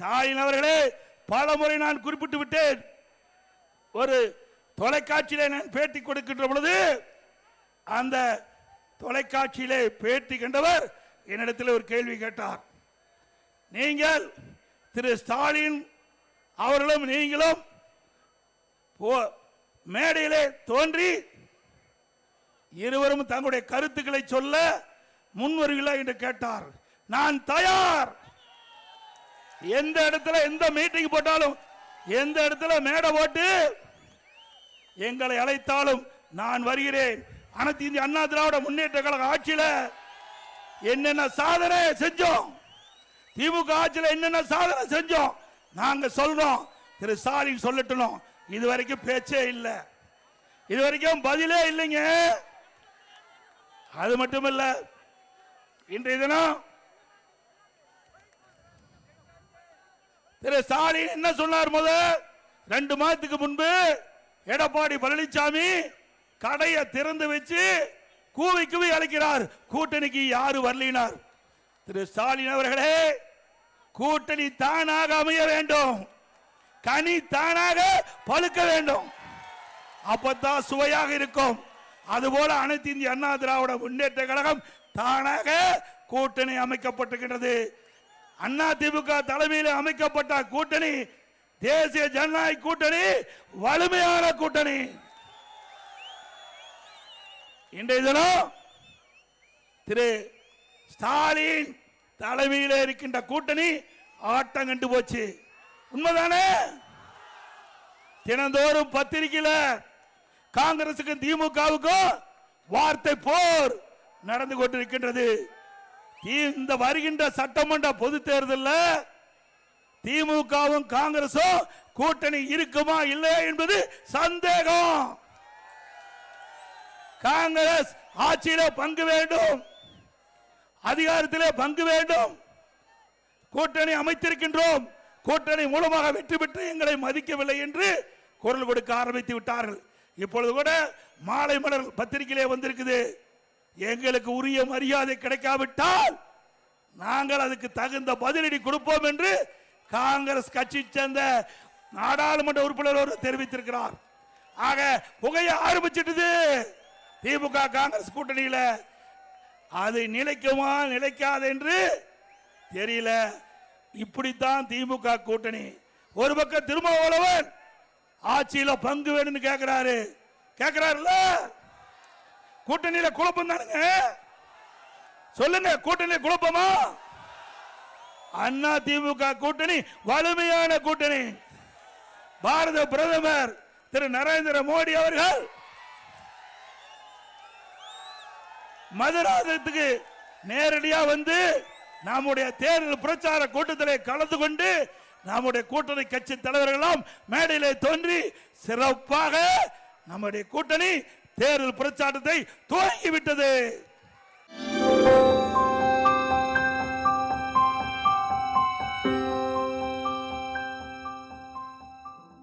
ஸ்டாலின் அவர்களே பல முறை நான் குறிப்பிட்டு விட்டேன். ஒரு தொலைக்காட்சியிலே நான் பேட்டி கொடுக்கின்ற பொழுது அந்த தொலைக்காட்சியிலே பேட்டி கண்டவர் என்னிடத்தில் ஒரு கேள்வி கேட்டார். நீங்கள் திரு ஸ்டாலின் அவர்களும் நீங்களும் போ- மேடையிலே தோன்றி இருவரும் தங்களுடைய கருத்துக்களை சொல்ல முன்வருகிறா என்று கேட்டார். நான் தயார்! எந்த இடத்துல எந்த மீட்டிங் போட்டாலும் எந்த இடத்துல மேடை போட்டு எங்களை அழைத்தாலும் நான் வருகிறேன். அனைத்து இந்திய அண்ணா திராவிட முன்னேற்ற கழக ஆட்சியில் என்னென்ன சாதனை செஞ்சோம்? திமுக ஆட்சியில் என்னென்ன சாதனை செஞ்சோம்? நாங்க சொல்றோம். திரு ஸ்டாலின் சொல்லட்டணும் இது வரைக்கும் பேச்சே இல்லை. இது வரைக்கும் பதிலே இல்லைங்க. அது மட்டும் இல்லை இன்றைய தினம் திரு ஸ்டாலின் என்ன சொன்னார் முத? ரெண்டு மாதத்துக்கு முன்பு எடப்பாடி பழனிசாமி கடையை திறந்து வச்சு கூவி கூவி அழைக்கிறார். கூட்டணிக்கு யாரு வரலினார்? திரு ஸ்டாலின் அவர்களே கூட்டணி தானாக அமைய வேண்டும். கனி தானாக பழுக்க வேண்டும். அப்பதான் சுவையாக இருக்கும். அதுபோல அனைத்து இந்திய அண்ணா திராவிட முன்னேற்ற கழகம் தானாக கூட்டணி அமைக்கப்பட்டிருக்கின்றது. அண்ணா திமுக தலைமையில் அமைக்கப்பட்ட கூட்டணி தேசிய ஜனநாயக கூட்டணி வலிமையான கூட்டணி. இன்றைய தினம் திரு ஸ்டாலின் தலைமையில் இருக்கின்ற கூட்டணி ஆட்டம் கண்டு போச்சு. உண்மைதானே? தினந்தோறும் பத்திரிகையில் காங்கிரசுக்கும் திமுகவுக்கும் வார்த்தை போர் நடந்து கொண்டிருக்கின்றது. இந்த வருகின்ற சட்டமன்ற பொது தேர்தலில் திமுகவும் காங்கிரசும் கூட்டணி இருக்குமா இல்லையா என்பது சந்தேகம். காங்கிரஸ் ஆட்சியில பங்கு வேண்டும். அதிகாரத்திலே பங்கு வேண்டும். கூட்டணி அமைத்திருக்கின்றோம். கூட்டணி மூலமாக வெற்றி பெற்று எங்களை மதிக்கவில்லை என்று குரல் கொடுக்க ஆரம்பித்து விட்டார்கள். இப்பொழுது கூட மாலை மலர் பத்திரிகையிலே வந்திருக்குது. எங்களுக்கு உரிய மரியாதை கிடைக்காவிட்டால் நாங்கள் அதுக்கு தகுந்த பதிலடி கொடுப்போம் என்று காங்கிரஸ் கட்சி சேர்ந்த நாடாளுமன்ற உறுப்பினர் ஒரு தெரிவித்திருக்கிறார். ஆக புகைய ஆரம்பிச்சிட்டது திமுக காங்கிரஸ் கூட்டணியில். அது நிலைக்குமா நிலைக்காது என்று தெரியல. இப்படித்தான் திமுக கூட்டணி. ஒரு பக்கம் திருமாவளவன் ஆட்சியில பங்கு வேணும்னு கேட்கிறாரு கேட்கிறாருல்ல கூட்டணியில குழப்பம் தானுங்க. சொல்லுங்க கூட்டணி குழப்பமா? அண்ணா திமுக கூட்டணி வலிமையான கூட்டணி. பாரத பிரதமர் திரு நரேந்திர மோடி அவர்கள் மதுராதத்துக்கு நேரடியா வந்து நம்முடைய தேர்தல் பிரச்சார கூட்டத்திலே கலந்து கொண்டு நம்முடைய கூட்டணி கட்சி தலைவர்களெல்லாம் மேடையிலே தோன்றி சிறப்பாக நம்முடைய கூட்டணி தேர்தல் பிரச்சாரத்தை துவங்கிவிட்டது.